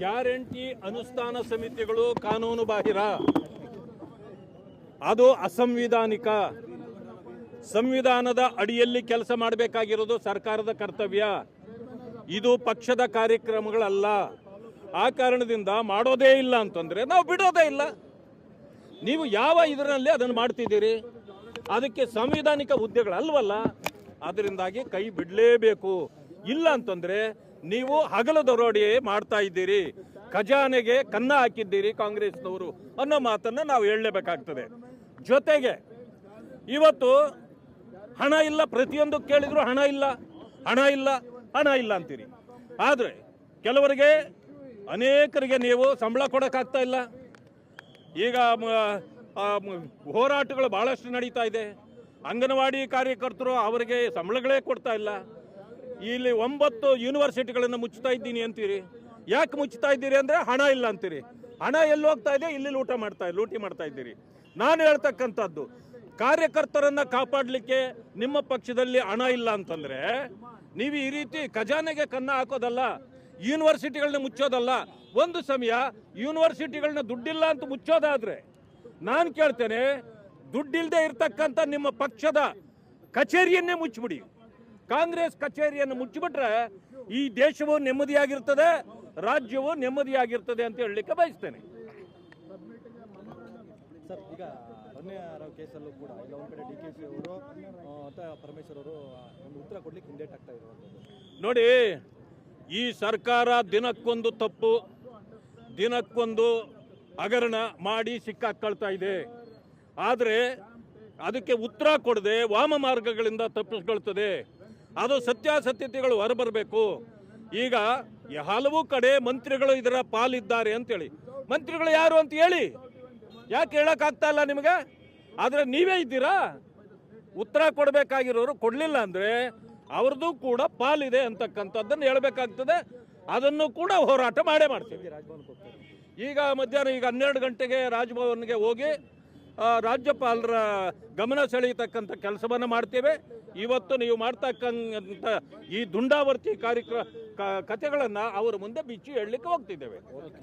Guarantee ಅನುಷ್ಠಾನ ಸಮಿತಿಗಳು ಕಾನೂನು ಬಾಹಿರ. ಅದು ಅಸಂವಿಧಾನಿಕ. ಸಂವಿಧಾನದ ಅಡಿಯಲ್ಲಿ ಕೆಲಸ ಮಾಡಬೇಕಾಗಿರೋದು ಸರ್ಕಾರದ ಕರ್ತವ್ಯ. ಇದು ಪಕ್ಷದ ಕಾರ್ಯಕ್ರಮಗಳಲ್ಲ. ಆ ಕಾರಣದಿಂದ ಮಾಡೋದೇ ಇಲ್ಲ ಅಂತಂದ್ರೆ ನಾವು ಬಿಡೋದೇ ಇಲ್ಲ. ನೀವು ಯಾವ ಇದರಲ್ಲಿ ಅದನ್ನು ಮಾಡ್ತಿದ್ದೀರಿ? ಅದಕ್ಕೆ ಸಂವಿಧಾನಿಕ ಹುದ್ದೆಗಳಲ್ವಲ್ಲ? ಅದರಿಂದಾಗಿ ಕೈ ಬಿಡಲೇಬೇಕು. ಇಲ್ಲ ಅಂತಂದ್ರೆ ನೀವು ಹಗಲು ದರೋಡಿ ಮಾಡ್ತಾ ಇದ್ದೀರಿ, ಖಜಾನೆಗೆ ಕನ್ನ ಹಾಕಿದ್ದೀರಿ ಕಾಂಗ್ರೆಸ್ನವರು ಅನ್ನೋ ಮಾತನ್ನ ನಾವು ಹೇಳಲೇಬೇಕಾಗ್ತದೆ. ಜೊತೆಗೆ ಇವತ್ತು ಹಣ ಇಲ್ಲ, ಪ್ರತಿಯೊಂದು ಕೇಳಿದ್ರು ಹಣ ಇಲ್ಲ ಹಣ ಇಲ್ಲ ಹಣ ಇಲ್ಲ ಅಂತೀರಿ. ಆದರೆ ಕೆಲವರಿಗೆ, ಅನೇಕರಿಗೆ ನೀವು ಸಂಬಳ ಕೊಡೋಕ್ಕಾಗ್ತಾ ಇಲ್ಲ. ಈಗ ಹೋರಾಟಗಳು ಬಹಳಷ್ಟು ನಡೀತಾ ಇದೆ. ಅಂಗನವಾಡಿ ಕಾರ್ಯಕರ್ತರು ಅವರಿಗೆ ಸಂಬಳಗಳೇ ಕೊಡ್ತಾ ಇಲ್ಲ. ಇಲ್ಲಿ ಒಂಬತ್ತು ಯೂನಿವರ್ಸಿಟಿಗಳನ್ನು ಮುಚ್ಚುತ್ತಾ ಇದ್ದೀನಿ ಅಂತೀರಿ? ಯಾಕೆ ಮುಚ್ಚುತ್ತಾ ಇದ್ದೀರಿ ಅಂದರೆ ಹಣ ಇಲ್ಲ ಅಂತೀರಿ. ಹಣ ಎಲ್ಲಿ ಹೋಗ್ತಾ ಇದೆ? ಇಲ್ಲಿ ಲೂಟ ಮಾಡ್ತಾ ಲೂಟಿ ಮಾಡ್ತಾ ಇದ್ದೀರಿ. ನಾನು ಹೇಳ್ತಕ್ಕಂಥದ್ದು, ಕಾರ್ಯಕರ್ತರನ್ನು ಕಾಪಾಡಲಿಕ್ಕೆ ನಿಮ್ಮ ಪಕ್ಷದಲ್ಲಿ ಹಣ ಇಲ್ಲ ಅಂತಂದರೆ, ನೀವು ಈ ರೀತಿ ಖಜಾನೆಗೆ ಕನ್ನ ಹಾಕೋದಲ್ಲ ಯೂನಿವರ್ಸಿಟಿಗಳನ್ನ ಮುಚ್ಚೋದಲ್ಲ, ಒಂದು ಸಮಯ ಯೂನಿವರ್ಸಿಟಿಗಳನ್ನ ದುಡ್ಡಿಲ್ಲ ಅಂತ ಮುಚ್ಚೋದಾದರೆ, ನಾನು ಕೇಳ್ತೇನೆ ದುಡ್ಡಿಲ್ಲದೆ ಇರ್ತಕ್ಕಂಥ ನಿಮ್ಮ ಪಕ್ಷದ ಕಚೇರಿಯನ್ನೇ ಮುಚ್ಚಿಬಿಡಿ. ಕಾಂಗ್ರೆಸ್ ಕಚೇರಿಯನ್ನು ಮುಚ್ಚಿಬಿಟ್ರೆ ಈ ದೇಶವು ನೆಮ್ಮದಿಯಾಗಿರ್ತದೆ ರಾಜ್ಯವು ನೆಮ್ಮದಿಯಾಗಿರ್ತದೆ ಅಂತ ಹೇಳಲಿಕ್ಕೆ ಬಯಸ್ತೇನೆ. ಸರ್ ಈಗ ರಾವ್ ಕೇಸಲ್ಲೂ ಕೂಡ ಇಲ್ಲ ಒಂದು ಕಡೆ ಡಿ ಕೆ ಅವರು ಪರಮೇಶ್ವರ್ ಅವರು ಒಂದು ಉತ್ತರ ಕೊಡ್ಲಿಕ್ಕೆ ಇರುವಂಥದ್ದು ನೋಡಿ ಈ ಸರ್ಕಾರ ದಿನಕ್ಕೊಂದು ತಪ್ಪು ದಿನಕ್ಕೊಂದು ಹಗರಣ ಮಾಡಿ ಸಿಕ್ಕಾಕ್ಕಳ್ತಾ ಇದೆ. ಆದರೆ ಅದಕ್ಕೆ ಉತ್ತರ ಕೊಡದೆ ವಾಮ ಮಾರ್ಗಗಳಿಂದ ತಪ್ಪಿಸ್ಕೊಳ್ತದೆ. ಅದು ಸತ್ಯಾಸತ್ಯತೆಗಳು ಹೊರಬರಬೇಕು. ಈಗ ಹಲವು ಕಡೆ ಮಂತ್ರಿಗಳು ಇದರ ಪಾಲಿದ್ದಾರೆ ಅಂತೇಳಿ. ಮಂತ್ರಿಗಳು ಯಾರು ಅಂತ ಹೇಳಿ? ಯಾಕೆ ಹೇಳೋಕ್ಕಾಗ್ತಾ ಇಲ್ಲ ನಿಮಗೆ? ಆದರೆ ನೀವೇ ಇದ್ದೀರಾ? ಉತ್ತರ ಕೊಡಬೇಕಾಗಿರೋರು ಕೊಡಲಿಲ್ಲ ಅಂದರೆ ಅವ್ರದ್ದು ಕೂಡ ಪಾಲಿದೆ ಅಂತಕ್ಕಂಥದ್ದನ್ನು ಹೇಳಬೇಕಾಗ್ತದೆ. ಅದನ್ನು ಕೂಡ ಹೋರಾಟ ಮಾಡೇ ಮಾಡ್ತೀವಿ. ಈಗ ಮಧ್ಯಾಹ್ನ ಈಗ ಹನ್ನೆರಡು ಗಂಟೆಗೆ ರಾಜಭವನ್ಗೆ ಹೋಗಿ ರಾಜ್ಯಪಾಲರ ಗಮನ ಸೆಳೆಯತಕ್ಕಂಥ ಕೆಲಸವನ್ನು ಮಾಡ್ತೇವೆ. ಇವತ್ತು ನೀವು ಮಾಡ್ತಕ್ಕಂಥ ಈ ದುಂಡಾವರ್ತಿ ಕಾರ್ಯಕ್ರಮ ಕಥೆಗಳನ್ನು ಅವರ ಮುಂದೆ ಬಿಚ್ಚಿ ಹೇಳಲಿಕ್ಕೆ ಹೋಗ್ತಿದ್ದೇವೆ.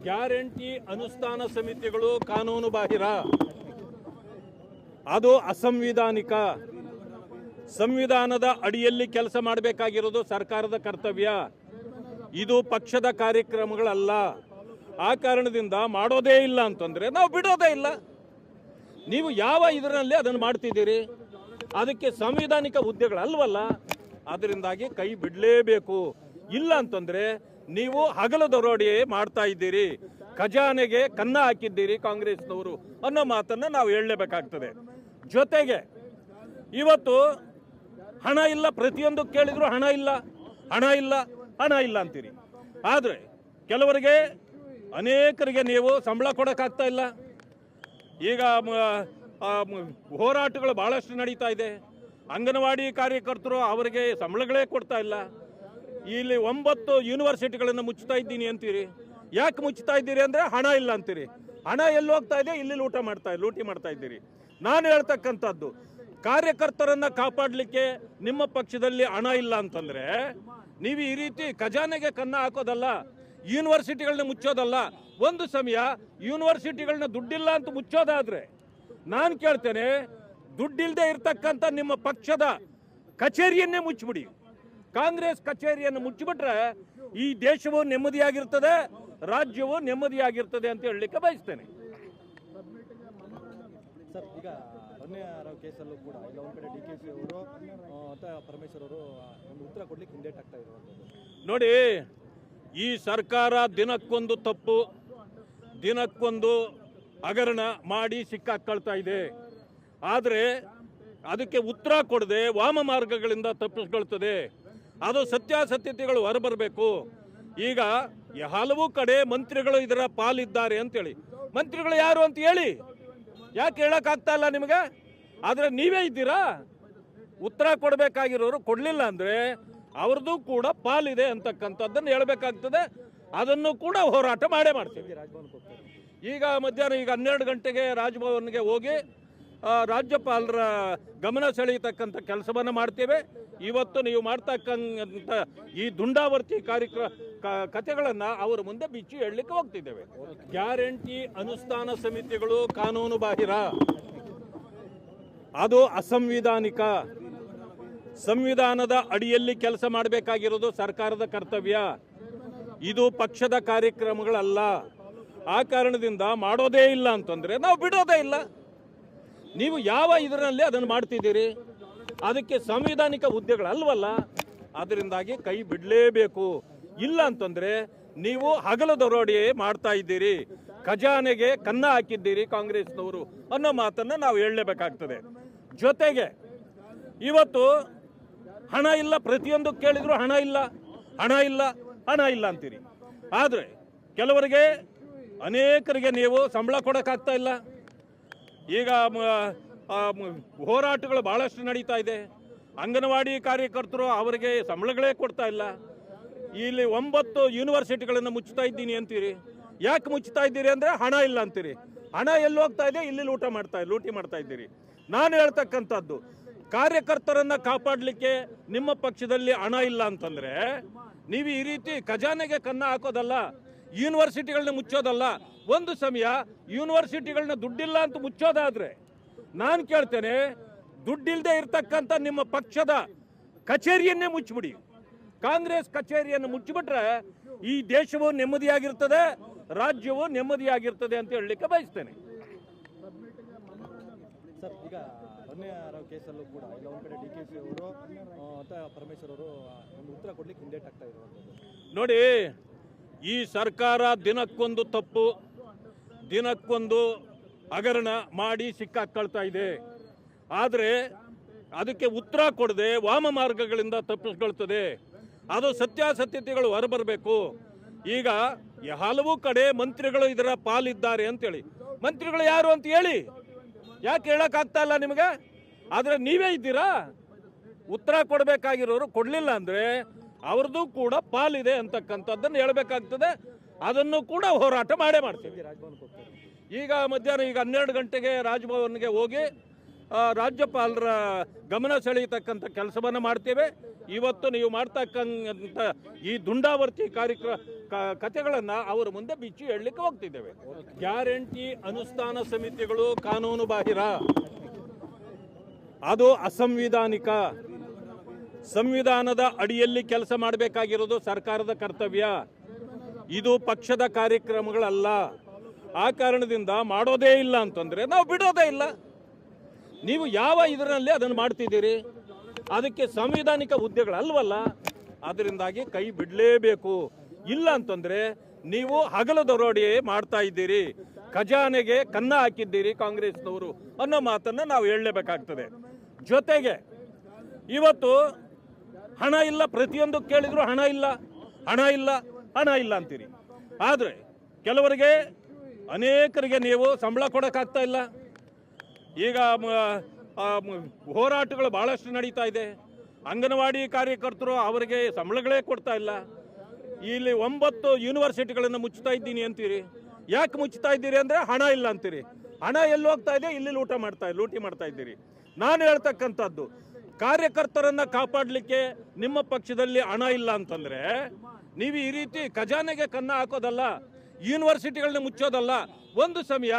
ಗ್ಯಾರಂಟಿ ಅನುಷ್ಠಾನ ಸಮಿತಿಗಳು ಕಾನೂನು ಬಾಹಿರ. ಅದು ಅಸಂವಿಧಾನಿಕ. ಸಂವಿಧಾನದ ಅಡಿಯಲ್ಲಿ ಕೆಲಸ ಮಾಡಬೇಕಾಗಿರೋದು ಸರ್ಕಾರದ ಕರ್ತವ್ಯ. ಇದು ಪಕ್ಷದ ಕಾರ್ಯಕ್ರಮಗಳಲ್ಲ. ಆ ಕಾರಣದಿಂದ ಮಾಡೋದೇ ಇಲ್ಲ ಅಂತಂದ್ರೆ ನಾವು ಬಿಡೋದೇ ಇಲ್ಲ. ನೀವು ಯಾವ ಇದರಲ್ಲಿ ಅದನ್ನು ಮಾಡ್ತಿದ್ದೀರಿ? ಅದಕ್ಕೆ ಸಂವಿಧಾನಿಕ ಹುದ್ದೆಗಳಲ್ವಲ್ಲ ಅದರಿಂದಾಗಿ ಕೈ ಬಿಡಲೇಬೇಕು. ಇಲ್ಲ ಅಂತಂದ್ರೆ ನೀವು ಹಗಲು ದರೋಡೆ ಮಾಡ್ತಾ ಇದ್ದೀರಿ. ಖಜಾನೆಗೆ ಕನ್ನ ಹಾಕಿದ್ದೀರಿ ಕಾಂಗ್ರೆಸ್ನವರು ಅನ್ನೋ ಮಾತನ್ನ ನಾವು ಹೇಳಲೇಬೇಕಾಗ್ತದೆ. ಜೊತೆಗೆ ಇವತ್ತು ಹಣ ಇಲ್ಲ, ಪ್ರತಿಯೊಂದು ಕೇಳಿದ್ರು ಹಣ ಇಲ್ಲ ಹಣ ಇಲ್ಲ ಹಣ ಇಲ್ಲ ಅಂತೀರಿ. ಆದರೆ ಕೆಲವರಿಗೆ, ಅನೇಕರಿಗೆ ನೀವು ಸಂಬಳ ಕೊಡೋಕ್ಕಾಗ್ತಾ ಇಲ್ಲ. ಈಗ ಹೋರಾಟಗಳು ಬಹಳಷ್ಟು ನಡೀತಾ ಇದೆ. ಅಂಗನವಾಡಿ ಕಾರ್ಯಕರ್ತರು ಅವರಿಗೆ ಸಂಬಳಗಳೇ ಕೊಡ್ತಾ ಇಲ್ಲ. ಇಲ್ಲಿ ಒಂಬತ್ತು ಯೂನಿವರ್ಸಿಟಿಗಳನ್ನು ಮುಚ್ಚುತ್ತಾ ಇದ್ದೀನಿ ಅಂತೀರಿ. ಯಾಕೆ ಮುಚ್ಚುತ್ತಾ ಇದ್ದೀರಿ ಅಂದರೆ ಹಣ ಇಲ್ಲ ಅಂತೀರಿ. ಹಣ ಎಲ್ಲಿ ಹೋಗ್ತಾ ಇದೆ? ಇಲ್ಲಿ ಲೂಟ ಮಾಡ್ತಾ, ಲೂಟಿ ಮಾಡ್ತಾ ಇದ್ದೀರಿ. ನಾನು ಹೇಳ್ತಕ್ಕಂಥದ್ದು, ಕಾರ್ಯಕರ್ತರನ್ನ ಕಾಪಾಡಲಿಕ್ಕೆ ನಿಮ್ಮ ಪಕ್ಷದಲ್ಲಿ ಹಣ ಇಲ್ಲ ಅಂತಂದ್ರೆ, ನೀವು ಈ ರೀತಿ ಖಜಾನೆಗೆ ಕನ್ನ ಹಾಕೋದಲ್ಲ ಯೂನಿವರ್ಸಿಟಿಗಳನ್ನ ಮುಚ್ಚೋದಲ್ಲ. ಒಂದು ಸಮಯ ಯೂನಿವರ್ಸಿಟಿಗಳನ್ನ ದುಡ್ಡಿಲ್ಲ ಅಂತ ಮುಚ್ಚೋದಾದ್ರೆ ನಾನು ಕೇಳ್ತೇನೆ ದುಡ್ಡಿಲ್ಲದೆ ಇರ್ತಕ್ಕಂಥ ನಿಮ್ಮ ಪಕ್ಷದ ಕಚೇರಿಯನ್ನೇ ಮುಚ್ಚಿಬಿಡಿ. ಕಾಂಗ್ರೆಸ್ ಕಚೇರಿಯನ್ನು ಮುಚ್ಚಿಬಿಟ್ರೆ ಈ ದೇಶವು ನೆಮ್ಮದಿಯಾಗಿರ್ತದೆ ರಾಜ್ಯವು ನೆಮ್ಮದಿಯಾಗಿರ್ತದೆ ಅಂತ ಹೇಳಲಿಕ್ಕೆ ಬಯಸ್ತೇನೆ. ಸರ್ ಈಗ ರಮ್ಯಾರಾವ್ ಕೇಸಲ್ಲೂ ಕೂಡ ಇಲ್ಲ ಒಂದು ಕಡೆ ಡಿ ಕೆ ಶಿ ಅವರು ಮತ್ತು ಪರಮೇಶ್ವರ್ ಅವರು ಒಂದು ಉತ್ತರ ಕೊಡ್ಲಿಕ್ಕೆ ಹಿಂದೇಟ್ ಆಗ್ತಾ ಇರುವಂಥದ್ದು ನೋಡಿ ಈ ಸರ್ಕಾರ ದಿನಕ್ಕೊಂದು ತಪ್ಪು ದಿನಕ್ಕೊಂದು ಹಗರಣ ಮಾಡಿ ಸಿಕ್ಕಾಕೊಳ್ತಾ ಇದೆ. ಆದರೆ ಅದಕ್ಕೆ ಉತ್ತರ ಕೊಡದೆ ವಾಮ ಮಾರ್ಗಗಳಿಂದ ತಪ್ಪಿಸ್ಕೊಳ್ತದೆ. ಅದು ಸತ್ಯಾಸತ್ಯತೆಗಳು ಹೊರಬರಬೇಕು. ಈಗ ಹಲವು ಕಡೆ ಮಂತ್ರಿಗಳು ಇದರ ಪಾಲಿದ್ದಾರೆ ಅಂತೇಳಿ. ಮಂತ್ರಿಗಳು ಯಾರು ಅಂತ ಹೇಳಿ? ಯಾಕೆ ಹೇಳೋಕ್ಕಾಗ್ತಾ ಇಲ್ಲ ನಿಮಗೆ? ಆದರೆ ನೀವೇ ಇದ್ದೀರಾ? ಉತ್ತರ ಕೊಡಬೇಕಾಗಿರೋರು ಕೊಡಲಿಲ್ಲ ಅಂದರೆ ಅವ್ರದ್ದು ಕೂಡ ಪಾಲಿದೆ ಅಂತಕ್ಕಂಥದ್ದನ್ನು ಹೇಳಬೇಕಾಗ್ತದೆ. ಅದನ್ನು ಕೂಡ ಹೋರಾಟ ಮಾಡೇ ಮಾಡ್ತೀವಿ. ಈಗ ಮಧ್ಯಾಹ್ನ ಈಗ ಹನ್ನೆರಡು ಗಂಟೆಗೆ ರಾಜಭವನ್ಗೆ ಹೋಗಿ ರಾಜ್ಯಪಾಲರ ಗಮನ ಸೆಳೆಯತಕ್ಕಂಥ ಕೆಲಸವನ್ನು ಮಾಡ್ತೇವೆ. ಇವತ್ತು ನೀವು ಮಾಡ್ತಕ್ಕಂಥ ಈ ದುಂಡಾವರ್ತಿ ಕಾರ್ಯಕ್ರಮ ಕಥೆಗಳನ್ನು ಅವರ ಮುಂದೆ ಬಿಚ್ಚಿ ಹೇಳಲಿಕ್ಕೆ ಹೋಗ್ತಿದ್ದೇವೆ. ಗ್ಯಾರಂಟಿ ಅನುಷ್ಠಾನ ಸಮಿತಿಗಳು ಕಾನೂನು ಬಾಹಿರ. ಅದು ಅಸಂವಿಧಾನಿಕ. ಸಂವಿಧಾನದ ಅಡಿಯಲ್ಲಿ ಕೆಲಸ ಮಾಡಬೇಕಾಗಿರೋದು ಸರ್ಕಾರದ ಕರ್ತವ್ಯ. ಇದು ಪಕ್ಷದ ಕಾರ್ಯಕ್ರಮಗಳಲ್ಲ. ಆ ಕಾರಣದಿಂದ ಮಾಡೋದೇ ಇಲ್ಲ ಅಂತಂದ್ರೆ ನಾವು ಬಿಡೋದೇ ಇಲ್ಲ. ನೀವು ಯಾವ ಇದರಲ್ಲಿ ಅದನ್ನು ಮಾಡ್ತಿದ್ದೀರಿ? ಅದಕ್ಕೆ ಸಂವಿಧಾನಿಕ ಹುದ್ದೆಗಳಲ್ವಲ್ಲ? ಅದರಿಂದಾಗಿ ಕೈ ಬಿಡಲೇಬೇಕು. ಇಲ್ಲ ಅಂತಂದ್ರೆ ನೀವು ಹಗಲು ದರೋಡಿ ಮಾಡ್ತಾ ಇದ್ದೀರಿ. ಖಜಾನೆಗೆ ಕನ್ನ ಹಾಕಿದ್ದೀರಿ ಕಾಂಗ್ರೆಸ್ನವರು ಅನ್ನೋ ಮಾತನ್ನ ನಾವು ಹೇಳಲೇಬೇಕಾಗ್ತದೆ. ಜೊತೆಗೆ ಇವತ್ತು ಹಣ ಇಲ್ಲ, ಪ್ರತಿಯೊಂದು ಕೇಳಿದ್ರು ಹಣ ಇಲ್ಲ. ಹಣ ಇಲ್ಲ ಹಣ ಇಲ್ಲ ಅಂತೀರಿ. ಆದರೆ ಕೆಲವರಿಗೆ ಅನೇಕರಿಗೆ ನೀವು ಸಂಬಳ ಕೊಡೋಕ್ಕಾಗ್ತಾ ಇಲ್ಲ. ಈಗ ಹೋರಾಟಗಳು ಬಹಳಷ್ಟು ನಡೀತಾ ಇದೆ. ಅಂಗನವಾಡಿ ಕಾರ್ಯಕರ್ತರು ಅವರಿಗೆ ಸಂಬಳಗಳೇ ಕೊಡ್ತಾ ಇಲ್ಲ. ಇಲ್ಲಿ ಒಂಬತ್ತು ಯೂನಿವರ್ಸಿಟಿಗಳನ್ನು ಮುಚ್ಚುತ್ತಾ ಇದ್ದೀನಿ ಅಂತೀರಿ. ಯಾಕೆ ಮುಚ್ಚುತ್ತಾ ಇದ್ದೀರಿ ಅಂದರೆ ಹಣ ಇಲ್ಲ ಅಂತೀರಿ. ಹಣ ಎಲ್ಲಿ ಹೋಗ್ತಾ ಇದೆ? ಇಲ್ಲಿ ಲೂಟ ಮಾಡ್ತಾ, ಲೂಟಿ ಮಾಡ್ತಾ ಇದ್ದೀರಿ. ನಾನು ಹೇಳ್ತಕ್ಕಂಥದ್ದು, ಕಾರ್ಯಕರ್ತರನ್ನ ಕಾಪಾಡಲಿಕ್ಕೆ ನಿಮ್ಮ ಪಕ್ಷದಲ್ಲಿ ಹಣ ಇಲ್ಲ ಅಂತಂದ್ರೆ, ನೀವು ಈ ರೀತಿ ಖಜಾನೆಗೆ ಕನ್ನ ಹಾಕೋದಲ್ಲ. ಯೂನಿವರ್ಸಿಟಿಗಳನ್ನ ಮುಚ್ಚೋದಲ್ಲ. ಒಂದು ಸಮಯ ಯೂನಿವರ್ಸಿಟಿಗಳನ್ನ ದುಡ್ಡಿಲ್ಲ ಅಂತ ಮುಚ್ಚೋದಾದ್ರೆ ನಾನು ಕೇಳ್ತೇನೆ ದುಡ್ಡಿಲ್ಲದೆ ಇರ್ತಕ್ಕಂಥ ನಿಮ್ಮ ಪಕ್ಷದ ಕಚೇರಿಯನ್ನೇ ಮುಚ್ಚಿಬಿಡಿ. ಕಾಂಗ್ರೆಸ್ ಕಚೇರಿಯನ್ನು ಮುಚ್ಚಿಬಿಟ್ರೆ ಈ ದೇಶವು ನೆಮ್ಮದಿಯಾಗಿರ್ತದೆ ರಾಜ್ಯವು ನೆಮ್ಮದಿಯಾಗಿರ್ತದೆ ಅಂತ ಹೇಳಲಿಕ್ಕೆ ಬಯಸ್ತೇನೆ. ಸರ್ ಈಗ ರಮ್ಯಾರಾವ್ ಕೇಸಲ್ಲೂ ಕೂಡ ಇಲ್ಲ ಒಂದು ಕಡೆ ಡಿ ಕೆ ಶಿ ಅವರು ಪರಮೇಶ್ವರ್ ಅವರು ಒಂದು ಉತ್ತರ ಕೊಡ್ಲಿಕ್ಕೆ ಹಿಂದೇಟ್ ಆಗ್ತಾ ಇರುವಂಥದ್ದು. ನೋಡಿ ಈ ಸರ್ಕಾರ ದಿನಕ್ಕೊಂದು ತಪ್ಪು, ದಿನಕ್ಕೊಂದು ಹಗರಣ ಮಾಡಿ ಸಿಕ್ಕಾಕೊಳ್ತಾ ಇದೆ. ಆದರೆ ಅದಕ್ಕೆ ಉತ್ತರ ಕೊಡದೆ ವಾಮ ಮಾರ್ಗಗಳಿಂದ ತಪ್ಪಿಸ್ಕೊಳ್ತದೆ. ಅದು ಸತ್ಯಾಸತ್ಯತೆಗಳು ಹೊರಬರಬೇಕು. ಈಗ ಹಲವು ಕಡೆ ಮಂತ್ರಿಗಳು ಇದರ ಪಾಲಿದ್ದಾರೆ ಅಂತೇಳಿ. ಮಂತ್ರಿಗಳು ಯಾರು ಅಂತ ಹೇಳಿ? ಯಾಕೆ ಹೇಳೋಕ್ಕಾಗ್ತಾ ಇಲ್ಲ ನಿಮಗೆ? ಆದರೆ ನೀವೇ ಇದ್ದೀರಾ? ಉತ್ತರ ಕೊಡಬೇಕಾಗಿರೋರು ಕೊಡಲಿಲ್ಲ ಅಂದ್ರೆ ಅವ್ರದ್ದು ಕೂಡ ಪಾಲಿದೆ ಅಂತಕ್ಕಂಥದ್ದನ್ನು ಹೇಳ್ಬೇಕಾಗ್ತದೆ. ಅದನ್ನು ಕೂಡ ಹೋರಾಟ ಮಾಡೇ ಮಾಡ್ತೀವಿ. ಈಗ ಮಧ್ಯಾಹ್ನ ಈಗ ಹನ್ನೆರಡು ಗಂಟೆಗೆ ರಾಜ್ಭವನ್ಗೆ ಹೋಗಿ ರಾಜ್ಯಪಾಲರ ಗಮನ ಸೆಳೆಯತಕ್ಕಂಥ ಕೆಲಸವನ್ನು ಮಾಡ್ತೇವೆ. ಇವತ್ತು ನೀವು ಮಾಡ್ತಕ್ಕಂಥ ಈ ದುಂಡಾವರ್ತಿ ಕಾರ್ಯಕ್ರಮ ಕಥೆಗಳನ್ನು ಅವರ ಮುಂದೆ ಬಿಚ್ಚಿ ಹೇಳಲಿಕ್ಕೆ ಹೋಗ್ತಿದ್ದೇವೆ. ಗ್ಯಾರಂಟಿ ಅನುಷ್ಠಾನ ಸಮಿತಿಗಳು ಕಾನೂನು ಬಾಹಿರ ಅದು ಅಸಂವಿಧಾನಿಕ. ಸಂವಿಧಾನದ ಅಡಿಯಲ್ಲಿ ಕೆಲಸ ಮಾಡಬೇಕಾಗಿರೋದು ಸರ್ಕಾರದ ಕರ್ತವ್ಯ. ಇದು ಪಕ್ಷದ ಕಾರ್ಯಕ್ರಮಗಳಲ್ಲ. ಆ ಕಾರಣದಿಂದ ಮಾಡೋದೇ ಇಲ್ಲ ಅಂತಂದ್ರೆ ನಾವು ಬಿಡೋದೇ ಇಲ್ಲ. ನೀವು ಯಾವ ಇದರಲ್ಲಿ ಅದನ್ನು ಮಾಡ್ತಿದ್ದೀರಿ? ಅದಕ್ಕೆ ಸಂವಿಧಾನಿಕ ಹುದ್ದೆಗಳಲ್ವಲ್ಲ? ಅದರಿಂದಾಗಿ ಕೈ ಬಿಡಲೇಬೇಕು. ಇಲ್ಲ ಅಂತಂದ್ರೆ ನೀವು ಹಗಲು ದರೋಡಿ ಮಾಡ್ತಾ ಇದ್ದೀರಿ. ಖಜಾನೆಗೆ ಕನ್ನ ಹಾಕಿದ್ದೀರಿ ಕಾಂಗ್ರೆಸ್ನವರು ಅನ್ನೋ ಮಾತನ್ನ ನಾವು ಹೇಳಲೇಬೇಕಾಗ್ತದೆ. ಜೊತೆಗೆ ಇವತ್ತು ಹಣ ಇಲ್ಲ, ಪ್ರತಿಯೊಂದು ಕೇಳಿದ್ರು ಹಣ ಇಲ್ಲ ಹಣ ಇಲ್ಲ ಹಣ ಇಲ್ಲ ಅಂತೀರಿ. ಆದರೆ ಕೆಲವರಿಗೆ, ಅನೇಕರಿಗೆ ನೀವು ಸಂಬಳ ಕೊಡೋಕ್ಕಾಗ್ತಾ ಇಲ್ಲ. ಈಗ ಹೋರಾಟಗಳು ಬಹಳಷ್ಟು ನಡೀತಾ ಇದೆ. ಅಂಗನವಾಡಿ ಕಾರ್ಯಕರ್ತರು ಅವರಿಗೆ ಸಂಬಳಗಳೇ ಕೊಡ್ತಾ ಇಲ್ಲ. ಇಲ್ಲಿ ಒಂಬತ್ತು ಯೂನಿವರ್ಸಿಟಿಗಳನ್ನು ಮುಚ್ಚುತ್ತಾ ಇದ್ದೀನಿ ಅಂತೀರಿ. ಯಾಕೆ ಮುಚ್ಚುತ್ತಾ ಇದ್ದೀರಿ ಅಂದ್ರೆ ಹಣ ಇಲ್ಲ ಅಂತೀರಿ. ಹಣ ಎಲ್ಲಿ ಹೋಗ್ತಾ ಇದೆ? ಇಲ್ಲಿ ಊಟ ಮಾಡ್ತಾ, ಲೂಟಿ ಮಾಡ್ತಾ ಇದ್ದೀರಿ. ನಾನು ಹೇಳ್ತಕ್ಕಂಥದ್ದು ಕಾರ್ಯಕರ್ತರನ್ನ ಕಾಪಾಡಲಿಕ್ಕೆ ನಿಮ್ಮ ಪಕ್ಷದಲ್ಲಿ ಹಣ ಇಲ್ಲ ಅಂತಂದ್ರೆ ನೀವು ಈ ರೀತಿ ಖಜಾನೆಗೆ ಕನ್ನ ಹಾಕೋದಲ್ಲ ಯೂನಿವರ್ಸಿಟಿಗಳನ್ನ ಮುಚ್ಚೋದಲ್ಲ. ಒಂದು ಸಮಯ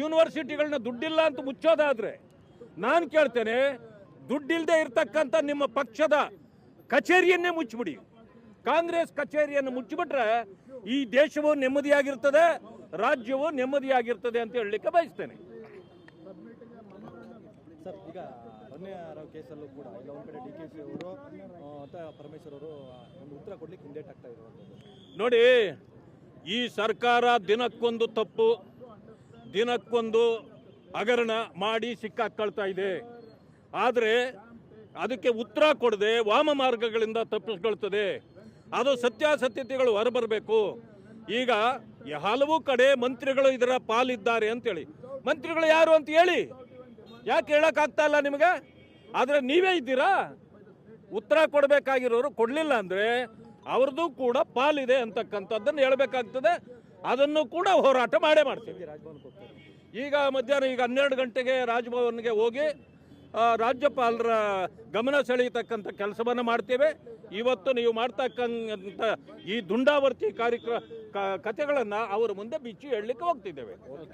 ಯೂನಿವರ್ಸಿಟಿಗಳನ್ನ ದುಡ್ಡಿಲ್ಲ ಅಂತ ಮುಚ್ಚೋದಾದ್ರೆ ನಾನು ಕೇಳ್ತೇನೆ ದುಡ್ಡಿಲ್ಲದೆ ಇರ್ತಕ್ಕಂಥ ನಿಮ್ಮ ಪಕ್ಷದ ಕಚೇರಿಯನ್ನೇ ಮುಚ್ಚಿಬಿಡಿ. ಕಾಂಗ್ರೆಸ್ ಕಚೇರಿಯನ್ನು ಮುಚ್ಚಿಬಿಟ್ರೆ ಈ ದೇಶವು ನೆಮ್ಮದಿಯಾಗಿರ್ತದೆ, ರಾಜ್ಯವು ನೆಮ್ಮದಿಯಾಗಿರ್ತದೆ ಅಂತ ಹೇಳಲಿಕ್ಕೆ ಬಯಸ್ತೇನೆ. ಸರ್, ಈಗ ರಮ್ಯಾರಾವ್ ಕೇಸಲ್ಲೂ ಕೂಡ, ಇಲ್ಲ, ಒಂದು ಕಡೆ ಡಿ ಕೆ ಶಿ ಅವರು ಅಥವಾ ಪರಮೇಶ್ವರ್ ಅವರು ಒಂದು ಉತ್ತರ ಕೊಡ್ಲಿಕ್ಕೆ ಹಿಂದೇಟ್ ಆಗ್ತಾ ಇರುವಂಥದ್ದು. ನೋಡಿ, ಈ ಸರ್ಕಾರ ದಿನಕ್ಕೊಂದು ತಪ್ಪು, ದಿನಕ್ಕೊಂದು ಹಗರಣ ಮಾಡಿ ಸಿಕ್ಕಾಕೊಳ್ತಾ ಇದೆ. ಆದರೆ ಅದಕ್ಕೆ ಉತ್ತರ ಕೊಡದೆ ವಾಮ ಮಾರ್ಗಗಳಿಂದ ತಪ್ಪಿಸ್ಕೊಳ್ತದೆ. ಅದು ಸತ್ಯಾಸತ್ಯತೆಗಳು ಹೊರಬರಬೇಕು. ಈಗ ಹಲವು ಕಡೆ ಮಂತ್ರಿಗಳು ಇದರ ಪಾಲಿದ್ದಾರೆ ಅಂತೇಳಿ. ಮಂತ್ರಿಗಳು ಯಾರು ಅಂತ ಹೇಳಿ? ಯಾಕೆ ಹೇಳೋಕ್ಕಾಗ್ತಾ ಇಲ್ಲ ನಿಮಗೆ? ಆದರೆ ನೀವೇ ಇದ್ದೀರಾ? ಉತ್ತರ ಕೊಡಬೇಕಾಗಿರೋರು ಕೊಡಲಿಲ್ಲ ಅಂದ್ರೆ ಅವ್ರದ್ದು ಕೂಡ ಪಾಲಿದೆ ಅಂತಕ್ಕಂಥದ್ದನ್ನು ಹೇಳ್ಬೇಕಾಗ್ತದೆ. ಅದನ್ನು ಕೂಡ ಹೋರಾಟ ಮಾಡೇ ಮಾಡ್ತೀವಿ. ಈಗ ಮಧ್ಯಾಹ್ನ ಈಗ ಹನ್ನೆರಡು ಗಂಟೆಗೆ ರಾಜಭವನ್ಗೆ ಹೋಗಿ ರಾಜ್ಯಪಾಲರ ಗಮನ ಸೆಳೆಯತಕ್ಕಂಥ ಕೆಲಸವನ್ನು ಮಾಡ್ತೇವೆ. ಇವತ್ತು ನೀವು ಮಾಡ್ತಕ್ಕಂಥ ಈ ದುಂಡಾವರ್ತಿ ಕಾರ್ಯಕ್ರಮ ಕತೆಗಳನ್ನು ಅವರ ಮುಂದೆ ಬಿಚ್ಚಿ ಹೇಳಲಿಕ್ಕೆ ಹೋಗ್ತಿದ್ದೇವೆ.